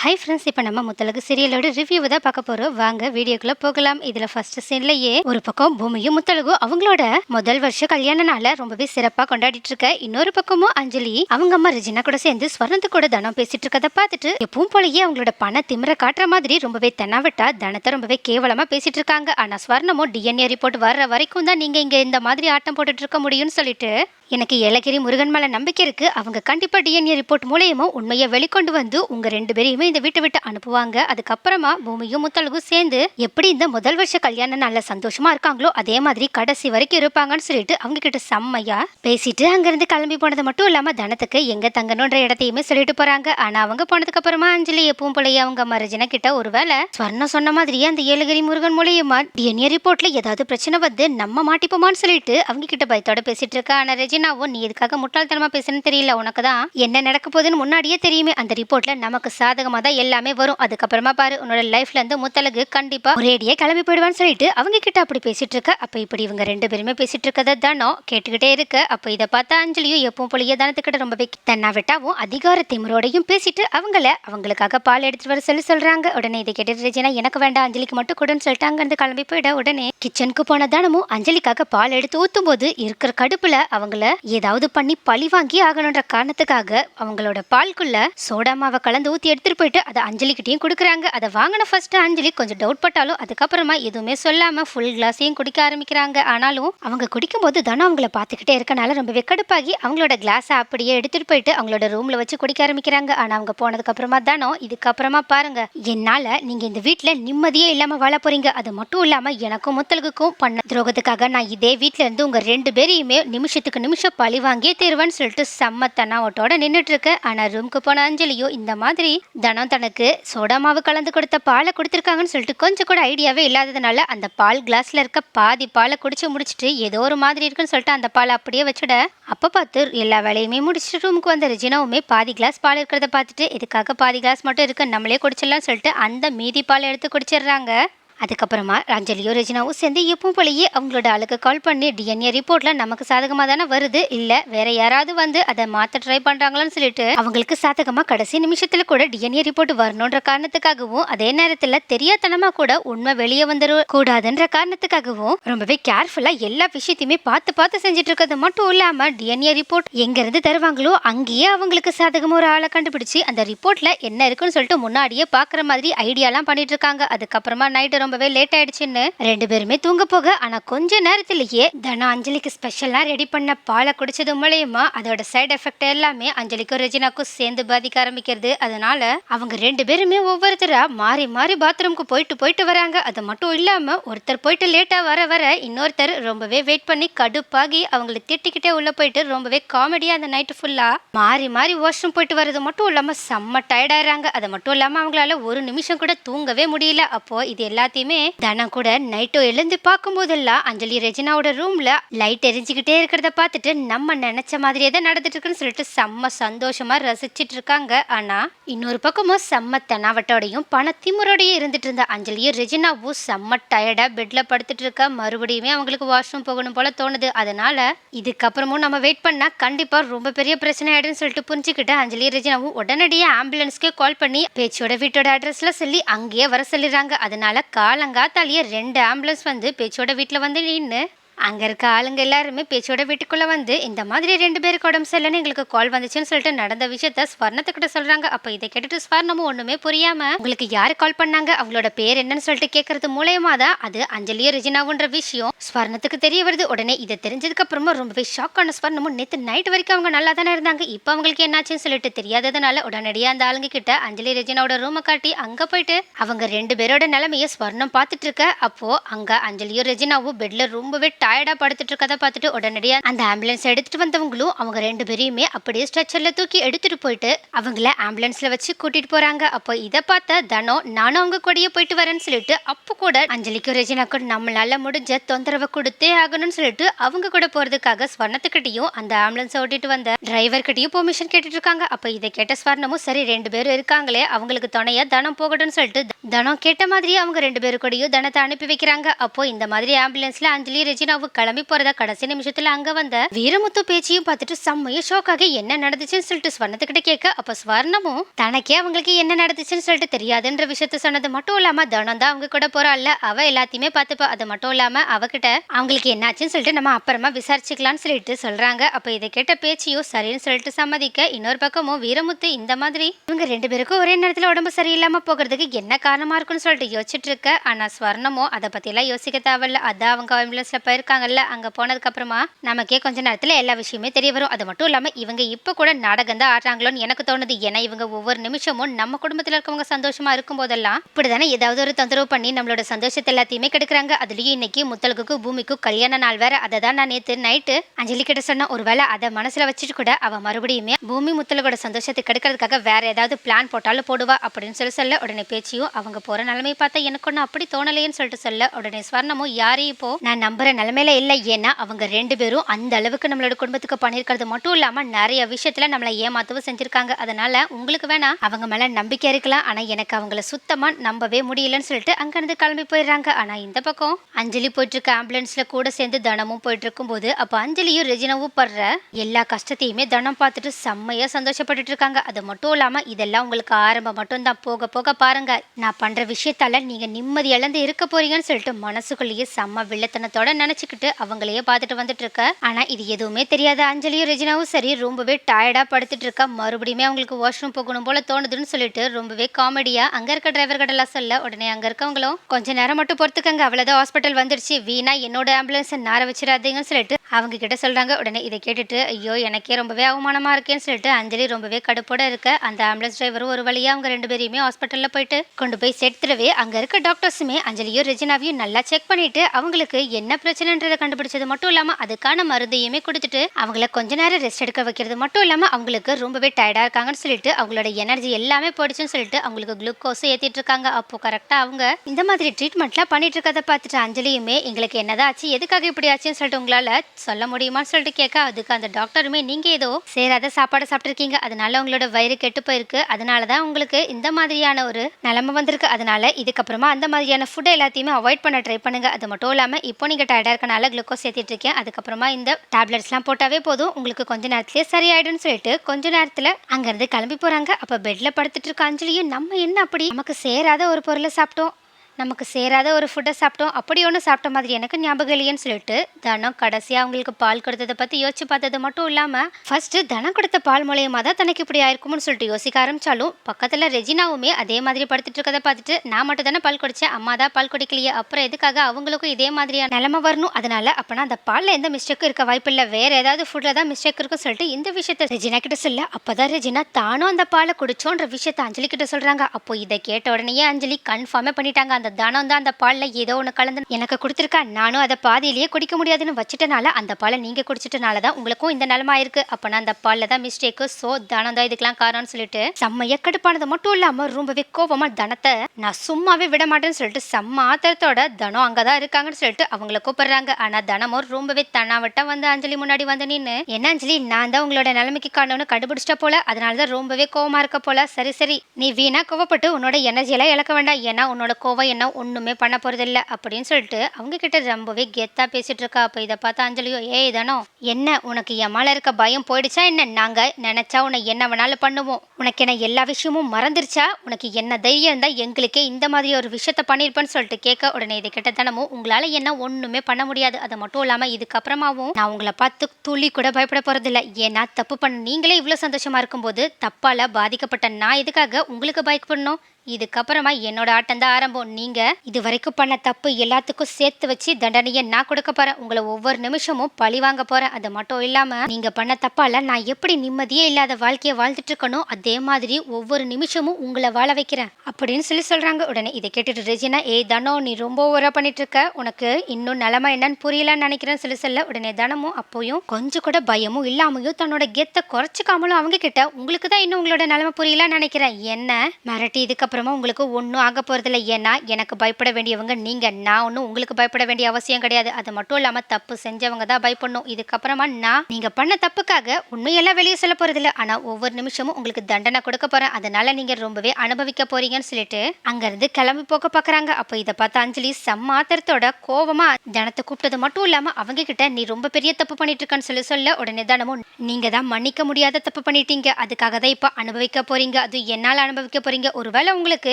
Hi friends இப்போ நம்ம Muthazhagu சீரியலோட review தான் பார்க்க போகிறோம் வாங்க வீடியோக்குள்ளே போகலாம். இதில் ஃபர்ஸ்ட் சீன்லேயே ஒரு பக்கம் பூமியும் முத்தலகும். அவங்களோட முதல் வருஷ கல்யாண நாள ரொம்பவே சிறப்பாக கொண்டாடிட்டு இருக்க. இன்னொரு பக்கமும் அஞ்சலி அவங்க அம்மா ரிஜினா கூட சேர்ந்து ஸ்வர்ணத்து கூட தனம் பேசிட்டு இருக்கதை பார்த்துட்டு எப்பவும் போலயே அவங்களோட பண திமிர காட்டுற மாதிரி ரொம்பவே தென்னாவிட்டா தனத்தை ரொம்பவே கேவலமாக பேசிட்டு இருக்காங்க. ஆனால் ஸ்வர்ணமும் டிஎன்ஏ ரிப்போர்ட் வர்ற வரைக்கும் தான் நீங்கள் இங்கே இந்த மாதிரி ஆட்டம் போட்டுட்டு இருக்க முடியும்னு சொல்லிட்டு எனக்கு ஏலகிரி முருகன் மேல நம்பிக்கை இருக்கு. அவங்க கண்டிப்பா டிஎன்ஏ ரிப்போர்ட் மூலயமா உண்மையை வெளிக்கொண்டு வந்து உங்க ரெண்டு பேரையுமே இந்த வீட்டை விட்டு அனுப்புவாங்க. அதுக்கப்புறமா பூமியும் முத்தழகும் சேர்ந்து எப்படி இந்த முதல் வருஷ கல்யாணம் நல்ல சந்தோஷமா இருக்காங்களோ அதே மாதிரி கடைசி வரைக்கும் இருப்பாங்கன்னு சொல்லிட்டு அவங்க கிட்ட செம்மையா பேசிட்டு அங்கிருந்து கிளம்பி போனது மட்டும் இல்லாம தனத்துக்கு எங்க தங்கணுன்ற இடத்தையுமே சொல்லிட்டு போறாங்க. ஆனா அவங்க போனதுக்கு அப்புறமா அஞ்சலி எப்பவும் போலயே அவங்க மரஜன கிட்ட ஒருவேளை ஸ்வர்ணம் சொன்ன மாதிரியே அந்த ஏலகிரி முருகன் மூலியமா டிஎன்ஏ ரிப்போர்ட்ல ஏதாவது பிரச்சனை வந்து நம்ம மாட்டிப்போமான்னு சொல்லிட்டு அவங்க கிட்ட பயத்தோட பேசிட்டு இருக்கா. ஆனா ரெஜினாவும் நீ எதுக்காக முட்டாள்தனமா பேசுன்னு தெரியல. உனக்கு தான் என்ன நடக்க போகுதுன்னு முன்னாடியே தெரியுமே. அந்த ரிப்போர்ட்ல நமக்கு சாதகமா தான் எல்லாமே வரும். அதுக்கப்புறமா பாரு உன்னோட லைஃப்ல இருந்து முத்தலகு கண்டிப்பா ஒரேடியே கிளம்பி போயிடுவான்னு சொல்லிட்டு அவங்க கிட்ட அப்படி பேசிட்டு இருக்க. அப்ப இப்படி இவங்க ரெண்டு பேருமே பேசிட்டு இருக்கதை தானோ? கேட்டுக்கிட்டே இருக்க. அப்ப இதை பார்த்தா அஞ்சலியும் எப்பவும் போலயே தானத்துக்கிட்ட ரொம்பவே தன்னா விட்டாவும் அதிகார திமிரோடையும் பேசிட்டு அவங்கள அவங்களுக்காக பால் எடுத்துட்டு வர சொல்லி சொல்றாங்க. உடனே இதை கேட்டு ரஜினா எனக்கு வேண்டாம் அஞ்சலிக்கு மட்டும் கொடுன்னு சொல்லிட்டு அங்கிருந்து கிளம்பி போயிட. உடனே கிச்சனுக்கு போன தானமும் அஞ்சலிக்காக பால் எடுத்து ஊத்தும் போது இருக்கிற கடுப்புல அவங்கள ஏதாவது பண்ணி பழி வாங்கி ஆகணுன்ற காரணத்துக்காக அவங்களோட பால்குள்ள சோடா மாவை கலந்து ஊத்தி எடுத்துட்டு போயிட்டு அதை அஞ்சலிக்கிட்டையும் கொடுக்குறாங்க. அதை வாங்கின ஃபஸ்ட்டு அஞ்சலி கொஞ்சம் டவுட் பட்டாலும் அதுக்கப்புறமா எதுவுமே சொல்லாமல் ஃபுல் கிளாஸையும் குடிக்க ஆரம்பிக்கிறாங்க. ஆனாலும் அவங்க குடிக்கும்போது தானே அவங்கள பார்த்துக்கிட்டே இருக்கனால ரொம்ப வெக்கடுப்பாகி அவங்களோட கிளாஸை அப்படியே எடுத்துகிட்டு போயிட்டு அவங்களோட ரூமில் வச்சு குடிக்க ஆரம்பிக்கிறாங்க. ஆனால் அவங்க போனதுக்கப்புறமா தானோ இதுக்கப்புறமா பாருங்க என்னால் நீங்கள் இந்த வீட்டில் நிம்மதியே இல்லாமல் வாழ போகிறீங்க அது மட்டும் இல்லாமல் எனக்கும் முத்தலுக்கும் பண்ண துரோகத்துக்காக நான் இதே வீட்டில் இருந்து உங்கள் ரெண்டு பேரையுமே நிமிஷத்துக்கு நிமிஷம் பழி வாங்கியே தருவேன்னு சொல்லிட்டு செம்ம தன்னாவட்டோட நின்றுட்டு இருக்கேன். ஆனால் ரூம்க்கு போன அஞ்சலியோ இந்த மாதிரி தனம் தனக்கு சோடா மாவு கலந்து கொடுத்த பாலை கொடுத்துருக்காங்கன்னு சொல்லிட்டு கொஞ்சம் கூட ஐடியாவே இல்லாததுனால அந்த பால் கிளாஸில் இருக்க பாதி பாலை குடிச்சு முடிச்சிட்டு ஏதோ ஒரு மாதிரி இருக்குன்னு சொல்லிட்டு அந்த பாலை அப்படியே வச்சுட. அப்போ பார்த்து எல்லா வேலையுமே முடிச்சுட்டு ரூமுக்கு வந்த ரிஜினாவுமே பாதி கிளாஸ் பால் இருக்கிறத பார்த்துட்டு இதுக்காக பாதி கிளாஸ் மட்டும் இருக்கு நம்மளே குடிச்சிடலாம்னு சொல்லிட்டு அந்த மீதி பால் எடுத்து குடிச்சிடுறாங்க. அதுக்கப்புறமா அஞ்சலியோ ரெஜினாவும் சேர்ந்து எப்பவும் போலயே அவங்களோட ஆளுக்கு கால் பண்ணி டிஎன்ஏ ரிப்போர்ட்ல நமக்கு சாதகமாக தானே வருது? இல்ல வேற யாராவது வந்து அதை மாத்த ட்ரை பண்றாங்களான்னு சொல்லிட்டு அவங்களுக்கு சாதகமா கடைசி நிமிஷத்துல கூட டிஎன்ஏ ரிப்போர்ட் வரணுன்ற காரணத்துக்காகவும் அதே நேரத்துல தெரியாதனமா கூட உண்மை வெளியே வந்துட கூடாதுன்ற காரணத்துக்காகவும் ரொம்பவே கேர்ஃபுல்லா எல்லா விஷயத்தையுமே பார்த்து பார்த்து செஞ்சுட்டு இருக்கிறது மட்டும் இல்லாம டிஎன்ஏ ரிப்போர்ட் எங்க இருந்து தருவாங்களோ அங்கேயே அவங்களுக்கு சாதகமா ஒரு ஆளை கண்டுபிடிச்சு அந்த ரிப்போர்ட்ல என்ன இருக்குன்னு சொல்லிட்டு முன்னாடியே பாக்குற மாதிரி ஐடியாலாம் பண்ணிட்டு இருக்காங்க அதுக்கப்புறமா நைட்டு ரொம்பவே லேட் ஆயிடுச்சுன்னு. ரெண்டு பேருமே தூங்க போக ஆனா கொஞ்ச நேரத்திலேயே தனா அஞ்சலிக்கு ஸ்பெஷலா ரெடி பண்ண பாலை குடிச்சது மூலயமா அதோட சைடு எஃபெக்ட் எல்லாமே அஞ்சலிக்கும் ரெஜினாக்கும் சேர்ந்து பாதிக்க ஆரம்பிக்கிறது. அதனால அவங்க ரெண்டு பேருமே ஒவ்வொருத்தரா மாறி மாறி பாத்ரூம்க்கு போயிட்டு போயிட்டு வராங்க. அது மட்டும் இல்லாம ஒருத்தர் போயிட்டு லேட்டா வர வர இன்னொருத்தர் ரொம்பவே வெயிட் பண்ணி கடுப்பாகி அவங்களை திட்டிக்கிட்டே உள்ள போயிட்டு ரொம்பவே காமெடியா அந்த நைட்டு ஃபுல்லா மாறி மாறி வாஷ்ரூம் போயிட்டு வர்றது மட்டும் இல்லாம செம்ம டயர்டாயிராங்க அது மட்டும் இல்லாம அவங்களால ஒரு நிமிஷம் கூட தூங்கவே முடியல. அப்போ இது எல்லாத்தையும் தனா கூட நைட்டோ எழுந்து பார்க்கும்போதெல்லாம் அஞ்சலி ரெஜினாவோட ரூம்ல லைட் எரிஞ்சுக்கிட்டே இருக்கிறத பார்த்துட்டு நம்ம நினைச்ச மாதிரியே தான் நடந்துட்டு இருக்குன்னு சொல்லிட்டு செம்ம சந்தோஷமா ரசிச்சிட்டு இருக்காங்க. ஆனா இன்னொரு பக்கமும் செம்ம தெனாவட்டோடையும் பண திமுறோடையும் இருந்துட்டு இருந்த அஞ்சலியும் ரெஜினாவும் செம்ம டயர்டா பெட்ல படுத்துட்டு இருக்க. மறுபடியுமே அவங்களுக்கு வாஷ்ரூம் போகணும் போல தோணுது. அதனால இதுக்கப்புறமும் நம்ம வெயிட் பண்ணா கண்டிப்பா ரொம்ப பெரிய பிரச்சனை ஆயிடும்னு சொல்லிட்டு புரிஞ்சுக்கிட்டு அஞ்சலி ரெஜினாவும் உடனடியே ஆம்புலன்ஸ்க்கே கால் பண்ணி பேச்சோட வீட்டோட அட்ரஸ்ல சொல்லி அங்கேயே வர சொல்லிடுறாங்க. அதனால காலங்காத்தாலேயே ரெண்டு ஆம்புலன்ஸ் வந்து பேச்சோட வீட்டில் வந்து நின்று அங்கே இருக்க ஆளுங்க எல்லாருமே பேச்சோட வீட்டுக்குள்ளே வந்து இந்த மாதிரி ரெண்டு பேருக்கு உடம்பு சரியில்லைன்னு எங்களுக்கு கால் வந்துச்சுன்னு சொல்லிட்டு நடந்த விஷயத்த ஸ்வர்ணத்துக்கிட்ட சொல்கிறாங்க அப்போ இதை கேட்டுட்டு ஸ்வர்ணமும் ஒன்றுமே புரியாமல் உங்களுக்கு யார் கால் பண்ணாங்க? அவங்களோட பேர் என்னன்னு சொல்லிட்டு கேட்கறது மூலயமா தான் அது அஞ்சலியோ ரெஜினாவுன்ற விஷயம். ஸ்வர்ணத்துக்கு தெரிய வருது. உடனே இதை தெரிஞ்சதுக்கு அப்புறமா ரொம்பவே ஷாக் ஆன ஸ்வர்ணமும் நேற்று நைட் வரைக்கும் அவங்க நல்லா தானே இருந்தாங்க. இப்போ அவங்களுக்கு என்னாச்சுன்னு சொல்லிட்டு தெரியாததுனால உடனடியாக அந்த ஆளுங்க கிட்ட அஞ்சலி ரெஜினாவோட ரூமை காட்டி அங்கே போயிட்டு அவங்க ரெண்டு பேரோட நிலைமையை ஸ்வர்ணம் பார்த்துட்டு இருக்க. அப்போ அங்கே அஞ்சலியோ ரெஜினாவும் பெட்ல ரொம்பவே டயர்டாக படுத்துட்டு இருக்கதை பார்த்துட்டு உடனடியாக அந்த ஆம்புலன்ஸ் எடுத்துட்டு வந்தவங்களும் அவங்க ரெண்டு பேரையுமே அப்படியே ஸ்ட்ரெச்சரில் தூக்கி எடுத்துட்டு போயிட்டு அவங்கள ஆம்புலன்ஸ்ல வச்சு கூட்டிட்டு போறாங்க. அப்போ இதை பார்த்த தனோ நானும் அவங்க கூடயே போயிட்டு வரேன்னு சொல்லிட்டு அப்போ கூட அஞ்சலிக்கும் ரெஜினாக்கும் நம்மளால முடிஞ்ச தொந்தரவை கொடுத்தே ஆகணும்னு சொல்லிட்டு அவங்க கூட போறதுக்காக ஸ்வர்ணத்துக்கிட்டையும் அந்த ஆம்புலன்ஸ் ஓட்டிட்டு வந்த டிரைவர் கிட்டயும் பெர்மிஷன் கேட்டுட்டு இருக்காங்க. அப்போ இதை கேட்ட ஸ்வர்ணமும் சரி ரெண்டு பேரும் இருக்காங்களே அவங்களுக்கு துணையா தனம் போகட்டும்னு சொல்லிட்டு தனம் கேட்ட மாதிரியே அவங்க ரெண்டு பேரு கூடயும் தனத்தை அனுப்பி வைக்கிறாங்க. அப்போ இந்த மாதிரி ஆம்புலன்ஸ்ல அஞ்சலி ரெஜினாவும் கிளம்பி போறத கடைசி நிமிஷத்துல அங்க வந்த வீரமுத்து பேச்சையும் பார்த்துட்டு செம்மையும் ஷோக்காக என்ன நடந்துச்சுன்னு சொல்லிட்டு ஸ்வர்ணத்துக்கிட்ட கேட்க அப்ப ஸ்வர்ணமும் தனக்கே அவங்களுக்கு என்ன நடந்துச்சுன்னு சொல்லிட்டு தெரியாதுன்ற விஷயத்த சொன்னது மட்டும் இல்லாம தனம் தான் அவங்க கூட போறாள்ல. அவ எல்லாத்தையுமே பார்த்துப்பா. அது மட்டும் இல்லாம அவகிட்ட அவங்களுக்கு என்னாச்சுன்னு சொல்லிட்டு நம்ம அப்புறமா விசாரிச்சுக்கலாம்னு சொல்லிட்டு சொல்றாங்க. அப்ப இதை கேட்ட பேச்சையும் சரின்னு சொல்லிட்டு சம்மதிக்க இன்னொரு பக்கமும் வீரமுத்து இந்த மாதிரி இவங்க ரெண்டு பேருக்கும் ஒரே நேரத்துல உடம்பு சரியில்லாம போகிறதுக்கு என்ன காரணமாக இருக்குன்னு சொல்லிட்டு யோசிச்சுட்டு இருக்க ஸ்வர்ணமோ அதை பற்றிலாம் யோசிக்க தேவையில்ல. அதான் அவங்க ஆம்புலன்ஸில் போயிருக்காங்கல்ல அங்கே போனதுக்கப்புறமா நமக்கே கொஞ்ச நேரத்தில் எல்லா விஷயமே தெரிய வரும். அது மட்டும் இல்லாமல் இவங்க இப்போ கூட நாடகம் தான் ஆடுறாங்களோன்னு எனக்கு தோணுது. ஏன்னா இவங்க ஒவ்வொரு நிமிஷமும் நம்ம குடும்பத்தில் இருக்கவங்க சந்தோஷமாக இருக்கும் போதெல்லாம் இப்படிதானே ஏதாவது ஒரு தொந்தரவு பண்ணி நம்மளோட சந்தோஷத்தை எல்லாத்தையுமே கெடுக்குறாங்க. அதுலேயும் இன்னைக்கு முத்தலுக்கு பூமிக்கும் கல்யாண நாள் வேற. அதை தான் நான் நேற்று நைட்டு அஞ்சலி கிட்ட சொன்ன ஒருவேளை அதை மனசில் வச்சுட்டு கூட அவள் மறுபடியுமே பூமி முத்தலகோட சந்தோஷத்தை கெடுக்கிறதுக்காக வேற ஏதாவது பிளான் போட்டாலும் போடுவா அப்படின்னு சொல்லி சொல்ல உடனே பேச்சியும் அவங்க போற நிலைமை பார்த்தா எனக்கு ஒன்று அப்படி தோணலையேன்னு சொல்லிட்டு சொல்ல. உடனே ஸ்வர்ணமும் யாரையும் இப்போ? நான் நம்புற நிலைமையில இல்லை. ஏன்னா அவங்க ரெண்டு பேரும் அந்த அளவுக்கு நம்மளோட குடும்பத்துக்கு பண்ணியிருக்கிறது மட்டும் இல்லாம நிறைய விஷயத்துல நம்மளை ஏமாத்தவும் செஞ்சிருக்காங்க. அதனால உங்களுக்கு வேணா அவங்க மேல நம்பிக்கை இருக்கலாம். ஆனா எனக்கு அவங்கள சுத்தமா நம்பவே முடியலன்னு சொல்லிட்டு அங்கிருந்து கிளம்பி போயிடுறாங்க. ஆனா இந்த பக்கம் அஞ்சலி போயிட்டு இருக்க ஆம்புலன்ஸ்ல கூட சேர்ந்து தனமும் போயிட்டு இருக்கும்போது அப்ப அஞ்சலியும் ரெஜினாவும் படுற எல்லா கஷ்டத்தையுமே தனம் பார்த்துட்டு செம்மையா சந்தோஷப்பட்டுட்டு இருக்காங்க. அது மட்டும் இல்லாம இதெல்லாம் உங்களுக்கு ஆரம்பம் மட்டும் தான் போக போக பாருங்க. நான் பண்ணுற விஷயத்தால் நீங்கள் நிம்மதி இழந்து இருக்க போறீங்கன்னு சொல்லிட்டு மனசுக்குள்ளேயே செம்ம வில்லத்தனத்தோட நினச்சிக்கிட்டு அவங்களையே பார்த்துட்டு வந்துட்டு இருக்க. ஆனால் இது எதுவுமே தெரியாத அஞ்சலியும் ரெஜினாவும் சரி ரொம்பவே டயர்டாக படுத்துட்டு இருக்கா. மறுபடியுமே அவங்களுக்கு வாஷ்ரூம் போகணும் போல தோணுதுன்னு சொல்லிட்டு ரொம்பவே காமெடியாக அங்கே இருக்க டிரைவர் சொல்ல உடனே அங்கே இருக்கவங்களும் கொஞ்ச நேரம் மட்டும் பொறுத்துக்கங்க அவ்வளோதான் ஹாஸ்பிட்டல் வந்துருச்சு. வீணா என்னோட ஆம்புலன்ஸை நார வச்சிடாதீங்கன்னு சொல்லிட்டு அவங்க கிட்ட சொல்கிறாங்க உடனே இதை கேட்டுட்டு ஐயோ எனக்கே ரொம்பவே அவமானமாக இருக்கேன்னு சொல்லிட்டு அஞ்சலி ரொம்பவே கடுப்போட இருக்க. அந்த ஆம்புலன்ஸ் டிரைவரும் ஒரு வழியாக அவங்க ரெண்டு பேரையுமே ஹாஸ்பிட்டலில் போயிட்டு கொண்டு போய் சேர்த்துடவே அங்கே இருக்க டாக்டர்ஸுமே அஞ்சலியும் ரெஜினாவையும் நல்லா செக் பண்ணிட்டு அவங்களுக்கு என்ன பிரச்சனைன்றதை கண்டுபிடிச்சது மட்டும் இல்லாமல் அதுக்கான மருந்தையுமே கொடுத்துட்டு அவங்கள கொஞ்ச நேரம் ரெஸ்ட் எடுக்க வைக்கிறது மட்டும் இல்லாமல் அவங்களுக்கு ரொம்பவே டயர்டாக இருக்காங்கன்னு சொல்லிட்டு அவங்களோட எனர்ஜி எல்லாமே போயிடுச்சுன்னு சொல்லிட்டு அவங்களுக்கு குளுக்கோஸ் ஏற்றிட்டு இருக்காங்க. அப்போ கரெக்டாக அவங்க இந்த மாதிரி ட்ரீட்மெண்ட்லாம் பண்ணிட்டு இருக்கதை பார்த்துட்டு அஞ்சலியுமே எங்களுக்கு என்னதான் ஆச்சு எதுக்காக இப்படி ஆச்சுன்னு சொல்லிட்டு உங்களால் சொல்ல முடியுமான்னு சொல்லிட்டு கேட்க அதுக்கு அந்த டாக்டருமே நீங்கள் ஏதோ சேராத சாப்பாடு சாப்பிட்ருக்கீங்க அதனால உங்களோட வயிறு கெட்டு போயிருக்கு. அதனால தான் உங்களுக்கு இந்த மாதிரியான ஒரு நிலைமை வந்திருக்கு. அதனால இதுக்கப்புறமா அந்த மாதிரியான ஃபுட்டை எல்லாத்தையுமே அவாய்ட் பண்ண ட்ரை பண்ணுங்க. அது மட்டும் இல்லாமல் இப்போ நீங்கள் டயர்டாக இருக்கனால குளுக்கோஸ் ஏற்றிட்டு இருக்கேன் அதுக்கப்புறமா இந்த டேப்லெட்ஸ்லாம் போட்டாவே போதும். உங்களுக்கு கொஞ்ச நேரத்திலே சரியாயிடும்னு சொல்லிட்டு கொஞ்ச நேரத்தில் அங்கேருந்து கிளம்பி போகிறாங்க அப்போ பெட்டில் படுத்துட்டு இருக்க அஞ்சலியும் நம்ம என்ன அப்படி நமக்கு சேராத ஒரு பொருளை சாப்பிட்டோம். நமக்கு சேராத ஒரு ஃபுட்டை சாப்பிட்டோம். அப்படி ஒன்று சாப்பிட்ட மாதிரி எனக்கு ஞாபகம் இல்லையேன்னு சொல்லிட்டு தனம் கடைசியாக அவங்களுக்கு பால் கொடுத்ததை பற்றி யோசிச்சு பார்த்தது மட்டும் இல்லாமல் ஃபஸ்ட்டு தனம் கொடுத்த பால் மூலியமாக தான் தனக்கு இப்படி ஆயிருக்கும்னு சொல்லிட்டு யோசிக்க ஆரம்பிச்சாலும் பக்கத்தில் ரெஜினாவுமே அதே மாதிரி படுத்துட்டு இருக்கதை பார்த்துட்டு நான் மட்டும் தானே பால் குடித்தேன் அம்மா தான் பால் குடிக்கலையே அப்புறம் எதுக்காக அவங்களுக்கும் இதே மாதிரியான நிலமை வரணும்? அதனால அப்போனா அந்த பாலில் எந்த மிஸ்டேக்கும் இருக்க வாய்ப்பு இல்லை. ஏதாவது ஃபுட்டில் தான் மிஸ்டேக் இருக்குன்னு சொல்லிட்டு இந்த விஷயத்த ரெஜினா கிட்ட சொல்ல அப்போதான் ரெஜினா தானும் அந்த பாலை குடிச்சோன்ற விஷயத்த அஞ்சலி கிட்ட சொல்கிறாங்க அப்போ இதை கேட்ட உடனேயே அஞ்சலி கன்ஃபார்மே பண்ணிட்டாங்க. அந்த தனம் தான் அந்த பாலில் ஏதோ ஒன்று கலந்து எனக்கு கொடுத்துருக்கா. நானும் அதை பாதியிலேயே குடிக்க முடியாதுன்னு வச்சுட்டனால அந்த பாலை நீங்கள் குடிச்சிட்டனால தான் உங்களுக்கும் இந்த நிலமா இருக்கு. அப்போனா அந்த பாலில் தான் மிஸ்டேக்கு ஸோ தனம் தான் இதுக்கெல்லாம் காரணம்னு சொல்லிட்டு செம்ம எக்கடுப்பானது மட்டும் இல்லாமல் ரொம்பவே கோபமாக தனத்தை நான் சும்மாவே விட மாட்டேன்னு சொல்லிட்டு செம்ம ஆத்திரத்தோட தனம் அங்கே தான் இருக்காங்கன்னு சொல்லிட்டு அவங்கள கூப்பிடுறாங்க. ஆனால் தனமும் ரொம்பவே தனாவட்டம் வந்து அஞ்சலி முன்னாடி வந்து நின்று என்ன அஞ்சலி நான் தான் உங்களோட நிலைமைக்கு காரணம்னு கண்டுபிடிச்சிட்ட போல அதனால தான் ரொம்பவே கோவமாக இருக்க போல. சரி சரி நீ வீணா கோவப்பட்டு உன்னோட எனர்ஜியெல்லாம் இழக்க வேண்டாம். ஏன்னா உன்னோட கோவம் என்ன ஒன்றுமே பண்ண போகிறதில்ல அப்படின்னு சொல்லிட்டு அவங்க கிட்ட ரொம்பவே கெத்தா பேசிட்டு இருக்கா. அப்போ இதை பார்த்தா அஞ்சலியோ ஏ தானோ என்ன? உனக்கு என் மேல இருக்க பயம் போயிடுச்சா என்ன? நாங்கள் நினச்சா உன்னை என்ன வேணாலும் பண்ணுவோம். உனக்கு என்ன எல்லா விஷயமும் மறந்துருச்சா? உனக்கு என்ன தைரியம் இருந்தால் எங்களுக்கே இந்த மாதிரி ஒரு விஷயத்த பண்ணிருப்பேன்னு சொல்லிட்டு கேட்க உடனே இதை கிட்ட தினமும் உங்களால் என்ன ஒன்றுமே பண்ண முடியாது. அது மட்டும் இல்லாமல் இதுக்கப்புறமாவும் நான் உங்களை பார்த்து துளி கூட பயப்பட போகிறதில்ல ஏன்னா தப்பு பண்ண நீங்களே இவ்வளோ சந்தோஷமா இருக்கும்போது தப்பால் பாதிக்கப்பட்ட நான் எதுக்காக உங்களுக்கு பயப்படணும்? இதுக்கப்புறமா என்னோட ஆட்டம் தான் ஆரம்பம். நீங்க இது வரைக்கும் பண்ண தப்பு எல்லாத்துக்கும் சேர்த்து வச்சு தண்டனையை நான் கொடுக்க போறேன். உங்களை ஒவ்வொரு நிமிஷமும் பழி வாங்க போறேன். அது மட்டும் இல்லாம நீங்க பண்ண தப்பால நான் எப்படி நிம்மதியே இல்லாத வாழ்க்கையை வாழ்ந்துட்டு இருக்கணும் அதே மாதிரி ஒவ்வொரு நிமிஷமும் உங்களை வாழ வைக்கிறேன் அப்படின்னு சொல்லி சொல்றாங்க. உடனே இதை கேட்டுட்டு ரெஜினா ஏய் தனோ நீ ரொம்ப ஓவரா பண்ணிட்டு இருக்க உனக்கு இன்னும் நிலமை என்னன்னு புரியலன்னு நினைக்கிறேன்னு சொல்லி சொல்ல. உடனே தனமும் அப்போயும் கொஞ்சம் கூட பயமும் இல்லாமையும் தன்னோட கெத்தை குறைச்சிக்காமலும் அவங்க கிட்ட உங்களுக்கு தான் இன்னும் உங்களோட நிலைமை புரியலன்னு நினைக்கிறேன். என்ன? மிரட்டி இதுக்கப்புறம் அப்புறமா உங்களுக்கு ஒன்றும் ஆக போகிறதில்ல ஏன்னா எனக்கு பயப்பட வேண்டியவங்க நீங்கள் நான் ஒன்றும் உங்களுக்கு பயப்பட வேண்டிய அவசியம் கிடையாது. அது மட்டும் இல்லாமல் தப்பு செஞ்சவங்க தான் பயப்படணும். இதுக்கப்புறமா நான் நீங்கள் பண்ண தப்புக்காக உண்மையெல்லாம் வெளியே சொல்ல போகிறதில்ல ஆனால் ஒவ்வொரு நிமிஷமும் உங்களுக்கு தண்டனை கொடுக்க போகிறேன் அதனால நீங்கள் ரொம்பவே அனுபவிக்க போறீங்கன்னு சொல்லிட்டு அங்கேருந்து கிளம்பி போக பார்க்குறாங்க அப்போ இதை பார்த்து அஞ்சலி சம்மாத்திரத்தோட கோபமாக தனத்தை கூப்பிட்டது மட்டும் இல்லாமல் அவங்க கிட்ட நீ ரொம்ப பெரிய தப்பு பண்ணிட்டு இருக்கன்னு சொல்லி சொல்ல உடனே தானமும் நீங்கள் தான் மன்னிக்க முடியாத தப்பு பண்ணிட்டீங்க. அதுக்காக தான் இப்போ அனுபவிக்க போறீங்க. அது என்னால் அனுபவிக்க போகிறீங்க ஒருவேளை உங்களுக்கு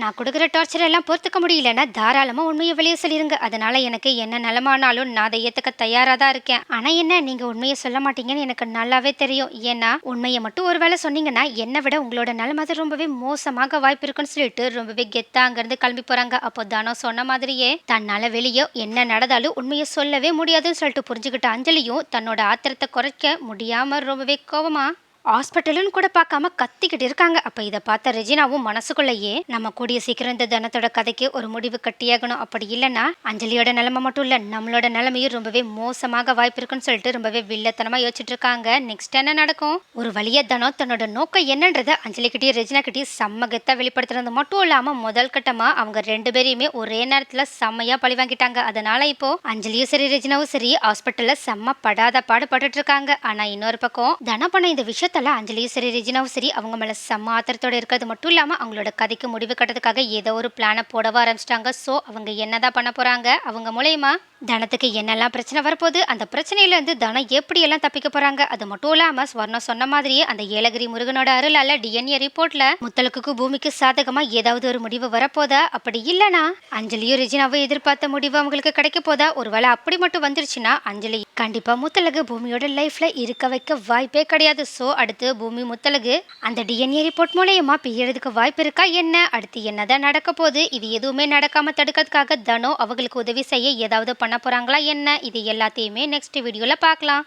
நான் கொடுக்குற டார்ச்சர் எல்லாம் பொறுத்துக்க முடியலன்னா தாராளமாக உண்மையை வெளியே சொல்லிருங்க. அதனால எனக்கு என்ன நிலமானாலும் நான் அதை ஏற்றுக்க தயாராக தான் இருக்கேன். ஆனால் என்ன நீங்கள் உண்மையை சொல்ல மாட்டீங்கன்னு எனக்கு நல்லாவே தெரியும். ஏன்னா உண்மையை மட்டும் ஒரு வேளை சொன்னீங்கன்னா என்னை விட உங்களோட நிலைமை அது ரொம்பவே மோசமாக வாய்ப்பு இருக்குன்னு சொல்லிட்டு ரொம்பவே கெத்தா அங்கேருந்து கிளம்பி போகிறாங்க அப்போ தானோ சொன்ன மாதிரியே தன்னால் வெளியே என்ன நடந்தாலும் உண்மையை சொல்லவே முடியாதுன்னு சொல்லிட்டு புரிஞ்சுக்கிட்ட அஞ்சலியும் தன்னோட ஆத்திரத்தை குறைக்க முடியாமல் ரொம்பவே கோபமாக ஹாஸ்பிட்டலுன்னு கூட பார்க்காம கத்திக்கிட்டு இருக்காங்க. அப்போ இதை பார்த்த ரெஜினாவும் மனசுக்குள்ளேயே நம்ம கூடிய சீக்கிரம் இந்த தனத்தோட கதைக்கு ஒரு முடிவு கட்டியாகணும். அப்படி இல்லைன்னா அஞ்சலியோட நிலைமை மட்டும் இல்லை நம்மளோட நிலைமையும் ரொம்பவே மோசமாக வாய்ப்பு இருக்குன்னு சொல்லிட்டு ரொம்பவே வில்லத்தனமாக யோசிச்சுட்டு இருக்காங்க. நெக்ஸ்ட் என்ன நடக்கும்? ஒரு வழியா தனம் தன்னோட நோக்கம் என்னன்றதை அஞ்சலிக்கிட்டேயும் ரெஜினா கிட்டயும் செம்ம வெளிப்படுத்துறது மட்டும் இல்லாமல் முதல் கட்டமாக அவங்க ரெண்டு பேரையுமே ஒரே நேரத்தில் செம்மையாக பழி வாங்கிட்டாங்க. அதனால இப்போ அஞ்சலியும் சரி ரெஜினாவும் சரி ஹாஸ்பிட்டலில் செம்ம படாத பாடுபட்டு இருக்காங்க. ஆனால் இன்னொரு பக்கம் தனம் பண்ண இந்த விஷயத்தால அஞ்சலியும் சரி ரெஜினாவும் சரி அவங்க மேலே செம்ம ஆத்திரத்தோட இருக்கிறது மட்டும் இல்லாம அவங்களோட கதைக்கு முடிவு கட்டுறதுக்காக ஏதோ ஒரு பிளானை போடவ ஆரம்பிச்சிட்டாங்க. ஸோ அவங்க என்னதான் பண்ண போறாங்க? அவங்க மூலயமா தனத்துக்கு என்னெல்லாம் பிரச்சனை வரப்போகுது? அந்த பிரச்சனையில இருந்து தனம் எப்படி எல்லாம் தப்பிக்க போறாங்க? அது மட்டும் இல்லாம ஸ்வர்ணம் சொன்ன மாதிரியே அந்த ஏலகிரி முருகனோட அருளால டிஎன்ஏ ரிப்போர்ட்ல முத்தலுக்கு பூமிக்கு சாதகமா ஏதாவது ஒரு முடிவு வரப்போதா? அப்படி இல்லைனா அஞ்சலியும் ரெஜினாவும் எதிர்பார்த்த முடிவு அவங்களுக்கு கிடைக்க போதா? ஒருவேளை அப்படி மட்டும் வந்துருச்சுன்னா அஞ்சலி கண்டிப்பா முத்தலகு பூமியோட லைஃப்ல இருக்க வைக்க வாய்ப்பே கிடையாது. ஸோ அடுத்து பூமி முத்தலகு அந்த டிஎன்ஏ ரிப்போர்ட் மூலயமா பிரியறதுக்கு வாய்ப்பு இருக்கா என்ன? அடுத்து என்னதான் நடக்க போகுது? இது எதுவுமே நடக்காம தடுக்கிறதுக்காக தனோ அவங்களுக்கு உதவி செய்ய ஏதாவது பண்ண போறாங்களா என்ன? இது எல்லாத்தையுமே நெக்ஸ்ட் வீடியோல பார்க்கலாம்.